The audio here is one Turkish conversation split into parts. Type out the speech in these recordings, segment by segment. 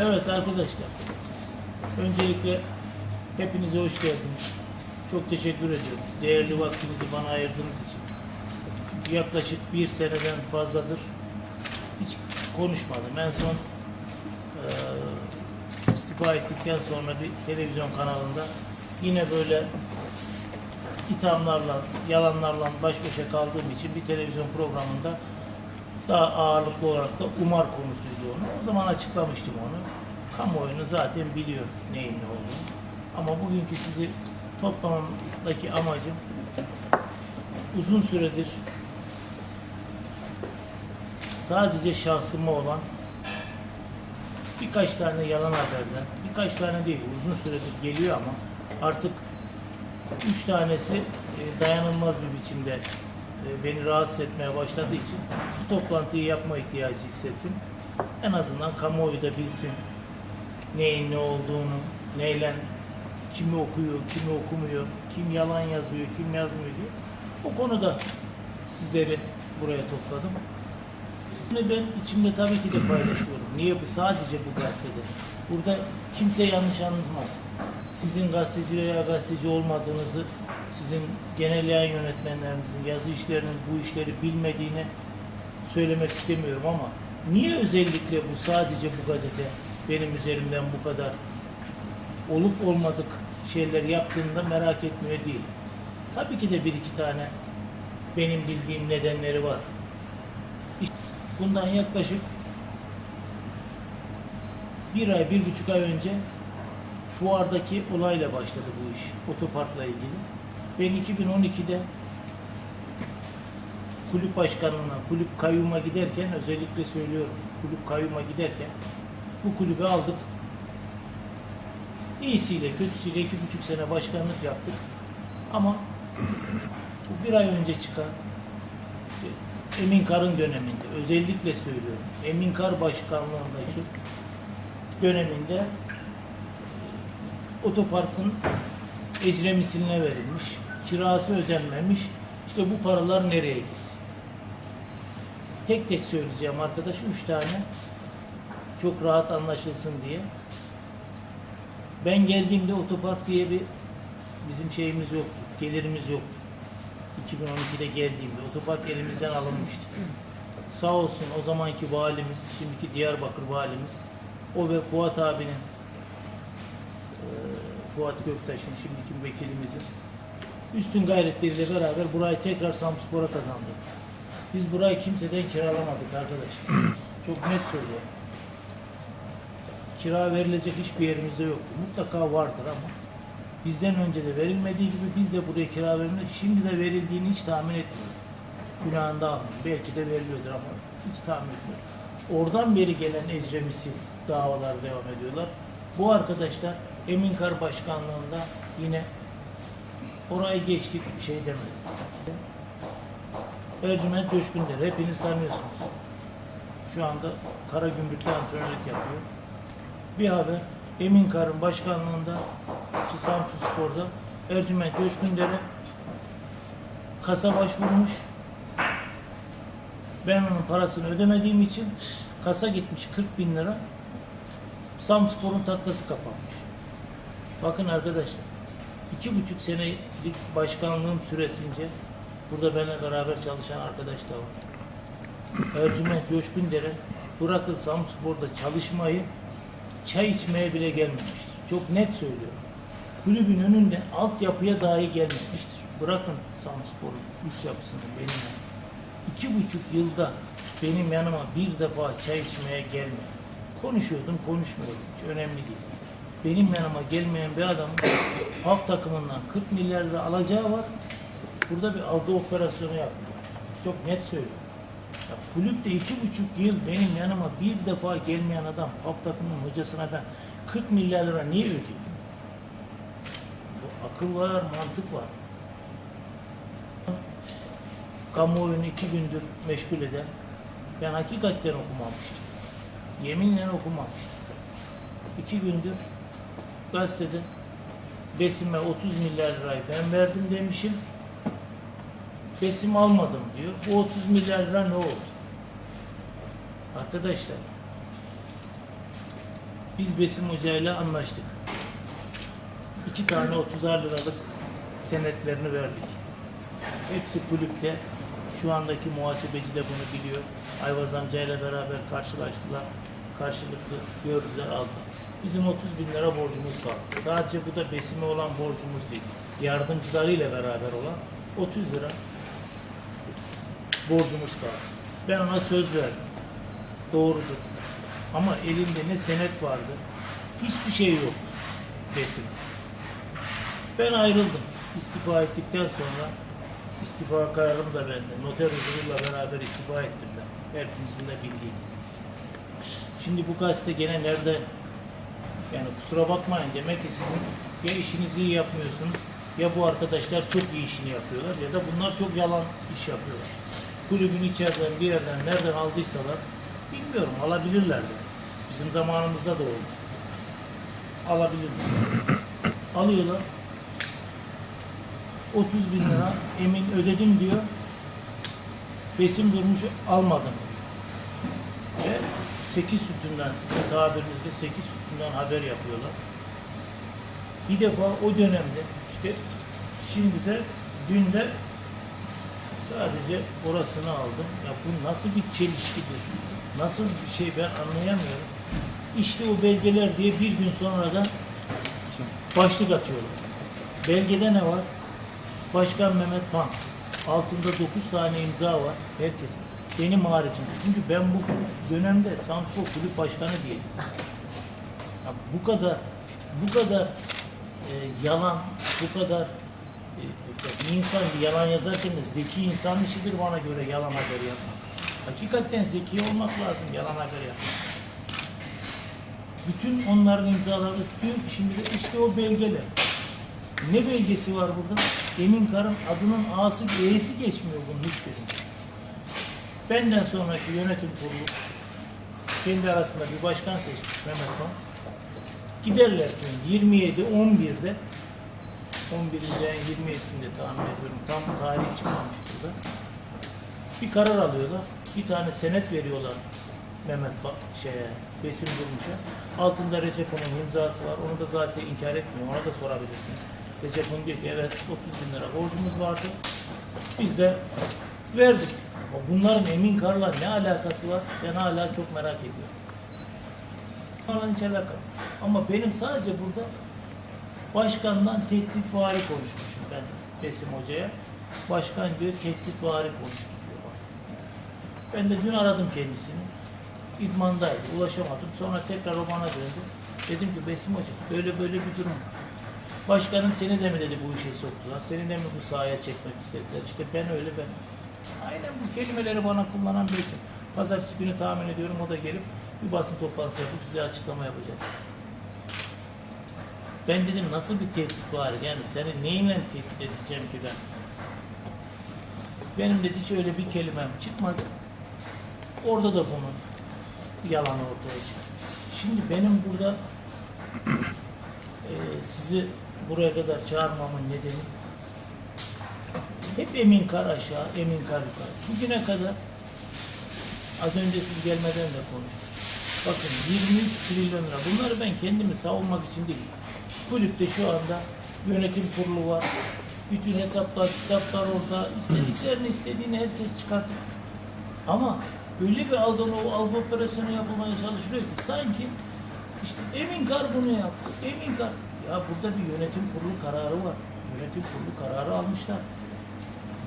Evet arkadaşlar. Öncelikle hepinize hoş geldiniz. Çok teşekkür ediyorum. Değerli vaktinizi bana ayırdığınız için. Çünkü yaklaşık bir seneden fazladır hiç konuşmadım. En son eee istifa ettikten sonra bir televizyon kanalında yine böyle ithamlarla, yalanlarla baş başa kaldığım için bir televizyon programında daha ağırlıklı olarak da umar konusuydu onu. O zaman açıklamıştım onu. Kamuoyunu zaten biliyor neyin ne olduğunu. Ama bugünkü sizi toplamamdaki amacım uzun süredir sadece şahsıma olan birkaç tane yalan haberden, birkaç tane değil uzun süredir geliyor ama artık üç tanesi e, dayanılmaz bir biçimde beni rahatsız etmeye başladığı için bu toplantıyı yapma ihtiyacı hissettim. En azından kamuoyu da bilsin neyin ne olduğunu, neyle kimi okuyor, kimi okumuyor, kim yalan yazıyor, kim yazmıyor diye. O konuda sizleri buraya topladım. Bunu ben içimde tabii ki de paylaşıyorum. Niye bu? Sadece bu gazetede. Burada kimse yanlış anlamaz. Sizin gazeteci veya gazeteci olmadığınızı, sizin genel yayın yönetmenlerinizin yazı işlerinin bu işleri bilmediğini söylemek istemiyorum ama niye özellikle bu sadece bu gazete benim üzerimden bu kadar olup olmadık şeyler yaptığında merak etmiyor değil. Tabii ki de bir iki tane benim bildiğim nedenleri var. Bundan yaklaşık bir ay, bir buçuk ay önce fuardaki olayla başladı bu iş. Otoparkla ilgili. Ben 2012'de kulüp başkanlığına, kulüp kayyuma giderken özellikle söylüyorum. Kulüp kayyuma giderken bu kulübü aldık. İyisiyle kötüsüyle iki buçuk sene başkanlık yaptık. Ama bir ay önce çıkan Emin Kar'ın döneminde özellikle söylüyorum. Emin Kar başkanlığındaki döneminde otoparkın ecre misiline verilmiş, kirası ödenmemiş. İşte bu paralar nereye gitti? Tek tek söyleyeceğim arkadaş. Üç tane çok rahat anlaşılsın diye. Ben geldiğimde otopark diye bir bizim şeyimiz yoktu, gelirimiz yoktu. 2012'de geldiğimde otopark elimizden alınmıştı. Sağ olsun o zamanki valimiz, şimdiki Diyarbakır valimiz, o ve Fuat abinin, eee, Fuat Göktaş'ın, şimdiki vekilimizin üstün gayretleriyle beraber burayı tekrar Samspor'a kazandırdık. Biz burayı kimseden kiralamadık arkadaşlar. Çok net söylüyorum. Kira verilecek hiçbir yerimizde yoktu. Mutlaka vardır ama bizden önce de verilmediği gibi biz de buraya kira vermedik. Şimdi de verildiğini hiç tahmin etmiyorum. Günahında almıyorum. Belki de veriliyordur ama hiç tahmin etmiyorum. Oradan beri gelen ecremisi davalar devam ediyorlar. Bu arkadaşlar Emin Kar Başkanlığında yine orayı geçtik şey demedi. Ercüment Coşkun'dur. Hepiniz tanıyorsunuz. Şu anda Karagümrük'te antrenörlük yapıyor. Bir haber. Emin Kar'ın başkanlığında ki Samsun Spor'da Ercüment Coşkunder'e kasa başvurmuş. Ben onun parasını ödemediğim için kasa gitmiş 40 bin lira. Samspor'un taklası kapanmış. Bakın arkadaşlar, iki buçuk senelik başkanlığım süresince burada benimle beraber çalışan arkadaş da var. Ercüment Coşkunder'e bırakın Samspor'da çalışmayı çay içmeye bile gelmemiştir. Çok net söylüyorum. Kulübün önünde altyapıya dahi gelmemiştir. Bırakın Samspor'un üst yapısını benim yanıma. İki buçuk yılda benim yanıma bir defa çay içmeye gelmedi. Konuşuyordum, konuşmuyordum. Hiç önemli değil. Benim yanıma gelmeyen bir adamın haf takımından 40 milyar lira alacağı var. Burada bir algı operasyonu yapıyor. Çok net söylüyorum. Ya kulüpte iki buçuk yıl benim yanıma bir defa gelmeyen adam haf takımının hocasına ben 40 milyar lira niye ödeyeyim? Bu akıl var, mantık var. Kamuoyunu iki gündür meşgul eden ben hakikaten okumamıştım. Yeminle okumamıştım. İki gündür gazetede Besim'e 30 milyar lirayı ben verdim demişim. Besim almadım diyor. Bu 30 milyar lira ne oldu? Arkadaşlar Biz Besim Hoca ile anlaştık. İki tane 30'ar liralık senetlerini verdik. Hepsi kulüpte. Şu andaki muhasebeci de bunu biliyor. Ayvaz amcayla beraber karşılaştılar. Karşılıklı gördüler aldılar. Bizim 30 bin lira borcumuz kaldı. Sadece bu da besime olan borcumuz değil. Yardımcılarıyla beraber olan 30 lira borcumuz kaldı. Ben ona söz verdim. Doğrudur. Ama elimde ne senet vardı, hiçbir şey yok besim. Ben ayrıldım. İstifa ettikten sonra istifa kararım da bende. Noter huzuruyla beraber istifa ettim ben. Hepimizin de bildiği. Şimdi bu gazete gene nerede yani kusura bakmayın demek ki sizin ya işinizi iyi yapmıyorsunuz ya bu arkadaşlar çok iyi işini yapıyorlar ya da bunlar çok yalan iş yapıyorlar. Kulübün içeriden bir yerden nereden aldıysalar bilmiyorum alabilirler de. Bizim zamanımızda da oldu. Alabilirler. Alıyorlar. 30 bin lira emin ödedim diyor. Besim durmuş almadım. Ve 8 sütünden sizin tabirinizde 8 sütünden haber yapıyorlar. Bir defa o dönemde işte şimdi de dün de sadece orasını aldım. Ya bu nasıl bir çelişkidir? Nasıl bir şey ben anlayamıyorum. İşte o belgeler diye bir gün sonra da başlık atıyorlar. Belgede ne var? Başkan Mehmet Pan. Altında 9 tane imza var. Herkesin. Benim haricimde. Çünkü ben bu dönemde Samspor Kulüp Başkanı değilim. Ya bu kadar bu kadar e, yalan, bu kadar e, bir insan bir yalan yazarken de zeki insan işidir bana göre yalan haber yapmak. Hakikaten zeki olmak lazım yalan haber yapmak. Bütün onların imzaları tutuyor şimdi de işte o belgeler. Ne belgesi var burada? Emin Kar'ın adının A'sı E'si geçmiyor bunun hiçbirinde. Benden sonraki yönetim kurulu kendi arasında bir başkan seçmiş Mehmet Han. Giderler diyor 27 11'de 11. ayın 27'sinde tahmin ediyorum. Tam tarihi çıkmamış burada. Bir karar alıyorlar. Bir tane senet veriyorlar Mehmet ba- şeye, Besim Durmuş'a. Altında Recep'in imzası var. Onu da zaten inkar etmiyor. Ona da sorabilirsiniz. Recep'in diyor ki evet 30 bin lira borcumuz vardı. Biz de verdik. Bunların Emin Kar'la ne alakası var? Ben hala çok merak ediyorum. Onlarla hiç alakalı. Ama benim sadece burada başkandan tehditvari konuşmuşum ben Besim Hoca'ya. Başkan diyor tehditvari konuştu diyor. Ben de dün aradım kendisini. İdmandaydı. Ulaşamadım. Sonra tekrar o bana döndü. Dedim ki Besim Hoca böyle böyle bir durum var. Başkanım seni de mi dedi bu işe soktular? Seni de mi bu sahaya çekmek istediler? İşte ben öyle ben. Aynen bu kelimeleri bana kullanan birisi. Pazartesi günü tahmin ediyorum o da gelip bir basın toplantısı yapıp size açıklama yapacak. Ben dedim nasıl bir tehdit var? Yani seni neyinle tehdit edeceğim ki ben? Benim dedi hiç öyle bir kelimem çıkmadı. Orada da bunun yalanı ortaya çıktı. Şimdi benim burada eee, sizi buraya kadar çağırmamın nedeni hep Emin Kar aşağı, Emin Kar yukarı. Bugüne kadar az önce siz gelmeden de konuştuk. Bakın 23 trilyon lira. Bunları ben kendimi savunmak için değil. Kulüpte şu anda yönetim kurulu var. Bütün hesaplar, kitaplar orada. İstediklerini istediğini herkes çıkartır. Ama öyle bir algı, o algı operasyonu yapılmaya çalışılıyor ki sanki işte Emin Kar bunu yaptı. Emin Kar. Ya burada bir yönetim kurulu kararı var. Yönetim kurulu kararı almışlar.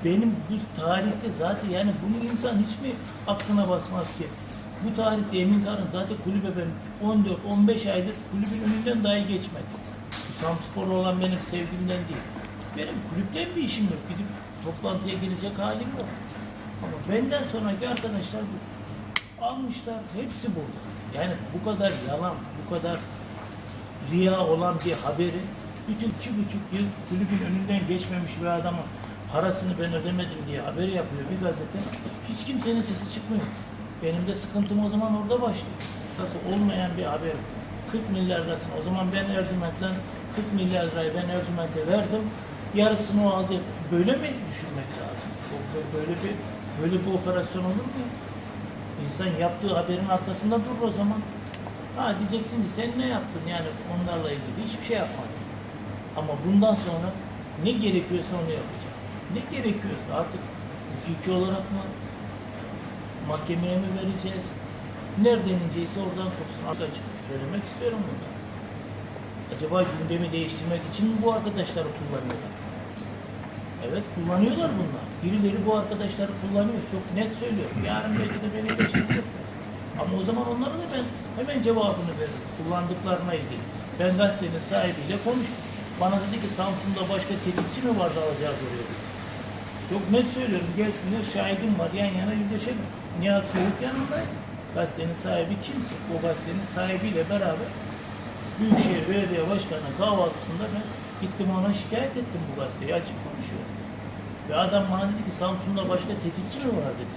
Benim bu tarihte zaten yani bunu insan hiç mi aklına basmaz ki? Bu tarihte Emin Karın zaten kulübe ben 14-15 aydır kulübün önünden dahi geçmedi. Samspor'la olan benim sevgimden değil. Benim kulüpten bir işim yok. Gidip toplantıya girecek halim yok. Ama benden sonraki arkadaşlar bu. Almışlar. Hepsi burada. Yani bu kadar yalan, bu kadar riya olan bir haberi bütün iki buçuk yıl kulübün önünden geçmemiş bir adamın parasını ben ödemedim diye haber yapıyor bir gazete. Hiç kimsenin sesi çıkmıyor. Benim de sıkıntım o zaman orada başlıyor. Nasıl olmayan bir haber. 40 milyar lirasını. O zaman ben Ercüment'ten 40 milyar lirayı ben Ercüment'e verdim. Yarısını o aldı. Böyle mi düşünmek lazım? Böyle bir böyle bir operasyon olur mu? İnsan yaptığı haberin arkasında durur o zaman. Ha diyeceksin ki sen ne yaptın yani onlarla ilgili hiçbir şey yapmadın. Ama bundan sonra ne gerekiyorsa onu yapacağım. Ne gerekiyorsa artık hukuki olarak mı mahkemeye mi vereceğiz? Nereden inecekse oradan kopsun. Artık açık söylemek istiyorum bunu. Acaba gündemi değiştirmek için mi bu arkadaşları kullanıyorlar? Evet kullanıyorlar bunlar. Birileri bu arkadaşları kullanıyor. Çok net söylüyorum. Yarın belki de beni geçecek. Ama o zaman onlara da ben hemen cevabını veririm. Kullandıklarına ilgili. Ben gazetenin sahibiyle konuştum. Bana dedi ki Samsun'da başka tetikçi mi vardı alacağız oraya dedi. Çok net söylüyorum. Gelsinler şahidim var. Yan yana yüzleşelim. Nihat Soğuk yanındaydı. Gazetenin sahibi kimse. O gazetenin sahibiyle beraber Büyükşehir Belediye Başkanı kahvaltısında ben gittim ona şikayet ettim bu gazeteyi açık konuşuyorum. Ve adam bana dedi ki Samsun'da başka tetikçi mi var dedi.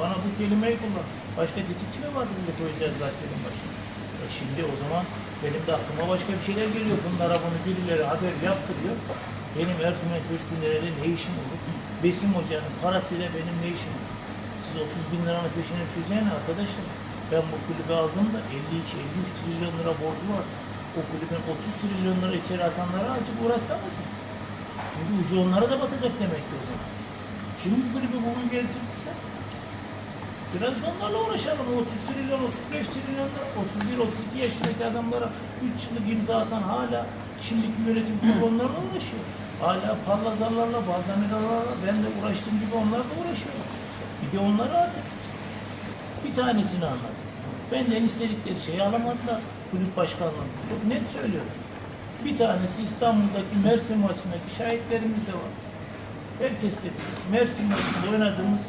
Bana bu kelimeyi kullan. Başka tetikçi mi var dedi koyacağız gazetenin başına. E şimdi o zaman benim de aklıma başka bir şeyler geliyor. Bunlara bunu birileri haber yaptırıyor. Benim Ercüment Coşkundere'de ne işim olur? Besim Hoca'nın parasıyla benim ne işim olur? Siz 30 bin liranın peşine düşeceğine arkadaşlar. Ben bu kulübü aldığımda 52-53 trilyon lira borcu var. O kulübün 30 trilyon lira içeri atanlara acık uğraşsanız mı? Çünkü ucu onlara da batacak demek ki o zaman. Kim bu kulübü bugün getirdiyse biraz da onlarla uğraşalım. O 30 trilyon, 35 trilyon lira, 31-32 yaşındaki adamlara 3 yıllık imza atan hala şimdiki yönetim kurulu onlarla uğraşıyor. Hala parlazarlarla, bardamidalarla ben de uğraştığım gibi onlar da uğraşıyor. Bir de onları artık bir tanesini anlat. Benden istedikleri şeyi alamadılar kulüp başkanlığı. Çok net söylüyorum. Bir tanesi İstanbul'daki Mersin maçındaki şahitlerimiz de var. Herkes de bilir. Mersin maçında oynadığımız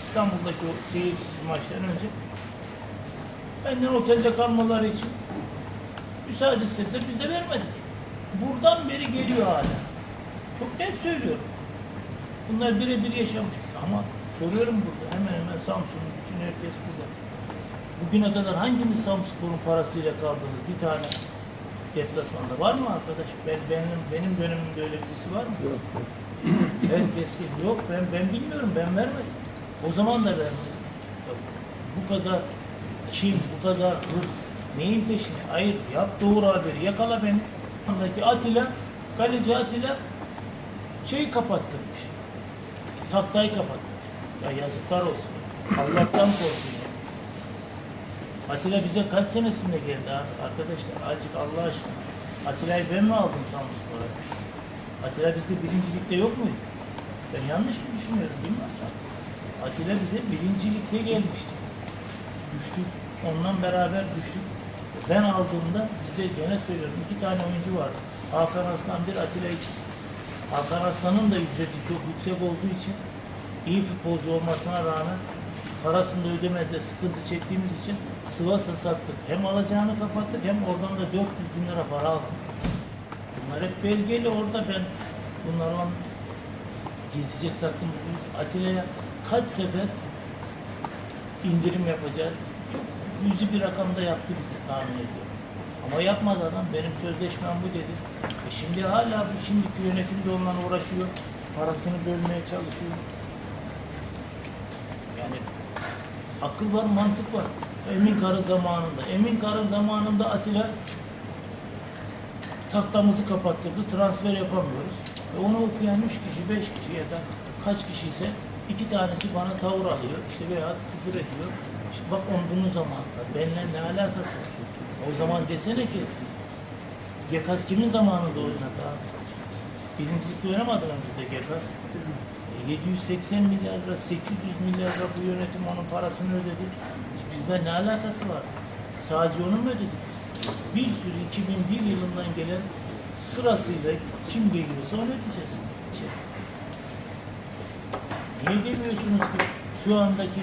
İstanbul'daki o seyircisiz maçtan önce benden otelde kalmaları için müsaade istediler. Biz de vermedik. Buradan beri geliyor hala. Çok net söylüyorum. Bunlar birebir yaşamış. Ama soruyorum burada. Hemen hemen Samsun'un bütün herkes burada. Bugüne kadar hanginiz Samspor'un parasıyla kaldınız? Bir tane deplasmanda var mı arkadaş? Ben, benim, benim dönemimde öyle birisi var mı? Yok. Herkes ki yok ben ben bilmiyorum ben vermedim. O zaman da vermedim. Bu kadar kim, bu kadar hırs, neyin peşine? Hayır yap doğru haberi yakala beni. Andaki Atilla, kaleci Atilla şeyi kapattırmış. Taktayı kapattırmış. Ya yazıklar olsun. Allah'tan korkun ya. Atilla bize kaç senesinde geldi abi? Arkadaşlar azıcık Allah aşkına. Atilla'yı ben mi aldım Samsun'a? Atilla bizde birinci ligde yok muydu? Ben yanlış mı düşünüyorum bilmiyorum. Atilla bize birinci ligde gelmişti. Düştük. Ondan beraber düştük. Ben aldığımda bizde gene söylüyorum iki tane oyuncu vardı. Hakan Aslan bir Atilla için. Hakan Aslan'ın da ücreti çok yüksek olduğu için iyi futbolcu olmasına rağmen parasını da ödemede sıkıntı çektiğimiz için Sivas'a sattık. Hem alacağını kapattık hem oradan da 400 bin lira para aldık. Bunlar hep belgeli orada ben bunları on gizleyecek saklım Atilla'ya kaç sefer indirim yapacağız. Yüzü bir rakamda yaptı bize tahmin ediyorum. Ama yapmadı adam. Benim sözleşmem bu dedi. E şimdi hala bu şimdiki yönetimde onunla uğraşıyor. Parasını bölmeye çalışıyor. Yani akıl var, mantık var. Emin Karın zamanında. Emin Karın zamanında Atilla taktamızı kapattırdı. Transfer yapamıyoruz. Ve onu okuyan üç kişi, beş kişi ya da kaç kişi ise iki tanesi bana tavır alıyor. İşte veya küfür ediyor. İşte bak on bunun zamanında. Benimle ne alakası? O zaman desene ki Gekas kimin zamanında oynadı abi? Birincilikte oynamadı mı bizde Gekas? E, 780 milyar lira, 800 milyar lira bu yönetim onun parasını ödedi. Bizde ne alakası var? Sadece onu mu ödedik biz? Bir sürü 2001 yılından gelen sırasıyla kim geliyorsa onu ödeyeceğiz. Şey. Niye demiyorsunuz ki şu andaki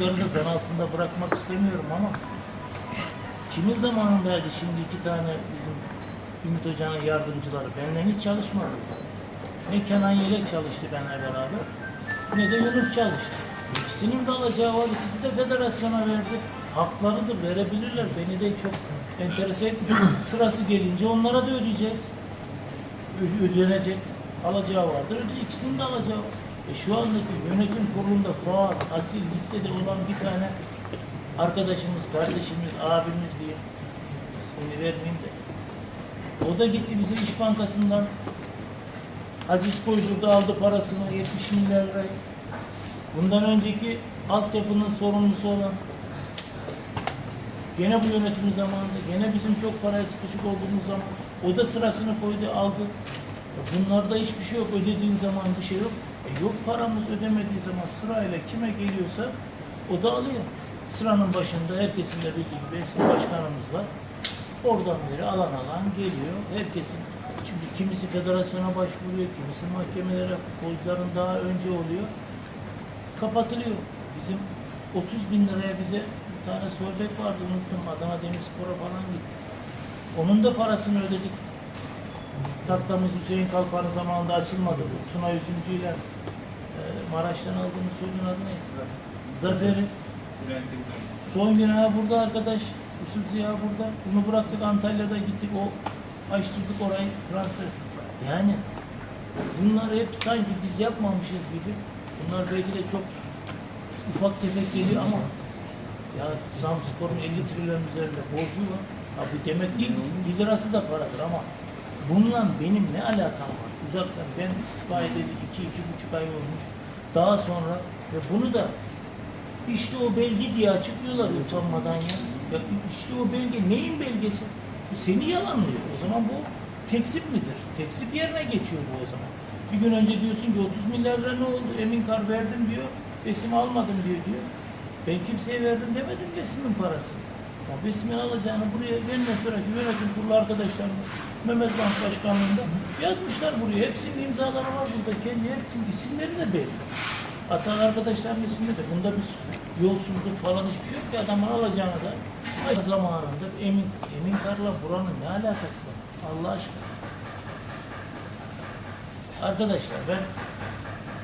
yani o çocukları da zan altında bırakmak istemiyorum ama kimin zamanındaydı şimdi iki tane bizim Ümit Hoca'nın yardımcıları benimle hiç çalışmadı. Ne Kenan Yelek çalıştı benimle beraber ne de Yunus çalıştı. İkisinin de alacağı var. İkisi de federasyona verdi. Haklarıdır verebilirler. Beni de çok enterese etmiyor. Sırası gelince onlara da ödeyeceğiz. Ödenecek. Alacağı vardır. İkisinin de alacağı var. E şu andaki yönetim kurulunda Fuat, Asil listede olan bir tane arkadaşımız, kardeşimiz, abimiz diye ismini vermeyeyim de. O da gitti bize İş Bankası'ndan haciz koydurdu aldı parasını 70 milyar lirayı. Bundan önceki altyapının sorumlusu olan gene bu yönetim zamanında gene bizim çok paraya sıkışık olduğumuz zaman o da sırasını koydu aldı. Bunlarda hiçbir şey yok. Ödediğin zaman bir şey yok. E yok paramız ödemediği zaman sırayla kime geliyorsa o da alıyor. Sıranın başında herkesin de bildiği gibi eski başkanımız var. Oradan beri alan alan geliyor. Herkesin çünkü kimisi federasyona başvuruyor, kimisi mahkemelere futbolcuların daha önce oluyor. Kapatılıyor. Bizim 30 bin liraya bize bir tane sorbet vardı unuttum. Adana Demirspor'a falan gitti. Onun da parasını ödedik. Tatlamız Hüseyin Kalkan'ın zamanında açılmadı. Bu Tuna Üzümcü'yle e, Maraş'tan aldığımız çocuğun adı neydi? Zafer'i. Son gün ha burada arkadaş. Yusuf Ziya burada. Bunu bıraktık Antalya'da gittik. O açtırdık orayı transfer. Yani bunlar hep sanki biz yapmamışız gibi. Bunlar belki de çok ufak tefek geliyor ama ya Samspor'un 50 trilyon üzerinde borcu var. Ha bu demek değil, 1 lirası da paradır ama bununla benim ne alakam var? Uzaktan ben istifa edeli 2 iki, buçuk ay olmuş. Daha sonra ve bunu da işte o belge diye açıklıyorlar utanmadan ya. Ya işte o belge neyin belgesi? Bu seni yalanlıyor. O zaman bu tekzip midir? Tekzip yerine geçiyor bu o zaman. Bir gün önce diyorsun ki 30 milyar lira ne oldu? Emin kar verdim diyor. Besim almadım diyor diyor. Ben kimseye verdim demedim Besim'in parasını. O Besim'in alacağını buraya benden sonraki yönetim kurulu arkadaşlarım Mehmet Bank Başkanlığı'nda yazmışlar buraya. Hepsinin imzaları var burada. Kendi hepsinin isimleri de belli. Atan arkadaşların ismi de. Bunda bir yolsuzluk falan hiçbir şey yok ki adamın alacağını da aynı zamanında Emin, Emin Kar'la buranın ne alakası var? Allah aşkına. Arkadaşlar ben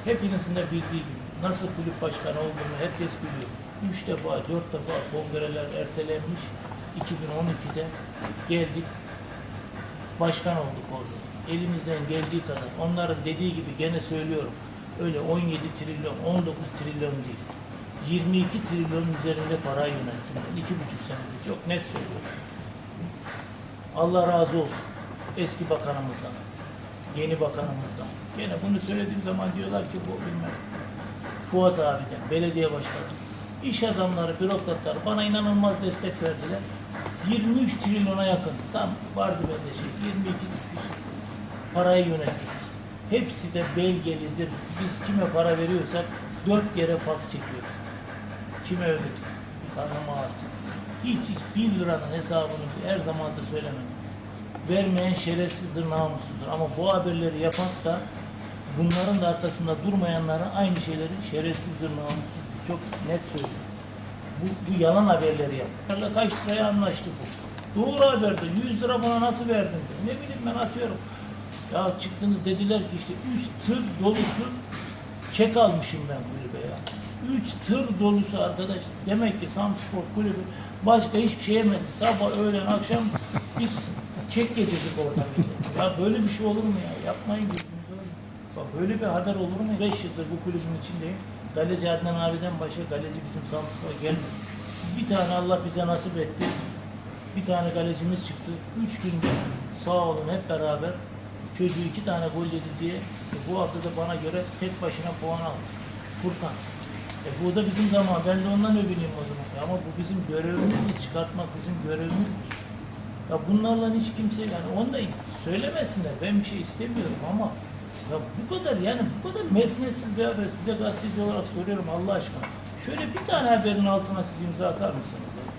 hepinizin de bildiği gibi nasıl kulüp başkanı olduğumu herkes biliyor. Üç defa, dört defa kongreler ertelenmiş. 2012'de geldik. Başkan olduk orada. Elimizden geldiği kadar. Onların dediği gibi gene söylüyorum. Öyle 17 trilyon, 19 trilyon değil. 22 trilyon üzerinde para yönettim. İki buçuk senedir. Çok net söylüyorum. Allah razı olsun. Eski bakanımızdan, yeni bakanımızdan. Gene bunu söylediğim zaman diyorlar ki bu bilmem. Fuat abiden, belediye başkanı, iş adamları, bürokratlar bana inanılmaz destek verdiler. 23 trilyona yakın. Tam vardı bende şey. 22 küsur. Parayı yönettik biz. Hepsi de belgelidir. Biz kime para veriyorsak dört kere faks çekiyoruz. Kime ödedik? Karnım ağırsın. Hiç hiç bir liranın hesabını her zaman da söylemem. Vermeyen şerefsizdir, namussuzdur. Ama bu haberleri yapan da bunların da arkasında durmayanlara aynı şeyleri şerefsizdir, namussuzdur. Çok net söylüyorum. Bu, bu yalan haberleri yapıyor. Kaç liraya anlaştı bu? Doğru haberde 100 lira bana nasıl verdin? diyor. Ne bileyim ben atıyorum. Ya çıktınız dediler ki işte 3 tır dolusu çek almışım ben kulübe ya. 3 tır dolusu arkadaş. Demek ki Samspor kulübü başka hiçbir şey yemedi. Sabah, öğlen, akşam biz çek getirdik oradan. Ya böyle bir şey olur mu ya? Yapmayın gözünüzü. Bak böyle bir haber olur mu? 5 yıldır bu kulübün içindeyim. Galeci Adnan abiden başka galeci bizim Samsun'a gelmedi. Bir tane Allah bize nasip etti. Bir tane galecimiz çıktı. Üç günde sağ olun hep beraber çocuğu iki tane gol yedi diye e, bu hafta da bana göre tek başına puan aldı. Furkan. E bu da bizim zaman. Ben de ondan övüneyim o zaman. Ya ama bu bizim görevimizdir. Çıkartmak bizim görevimizdir. Ya bunlarla hiç kimse yani onu da söylemesinler. Ben bir şey istemiyorum ama ya bu kadar yani bu kadar mesnetsiz bir haber size gazeteci olarak soruyorum Allah aşkına. Şöyle bir tane haberin altına siz imza atar mısınız? Ya?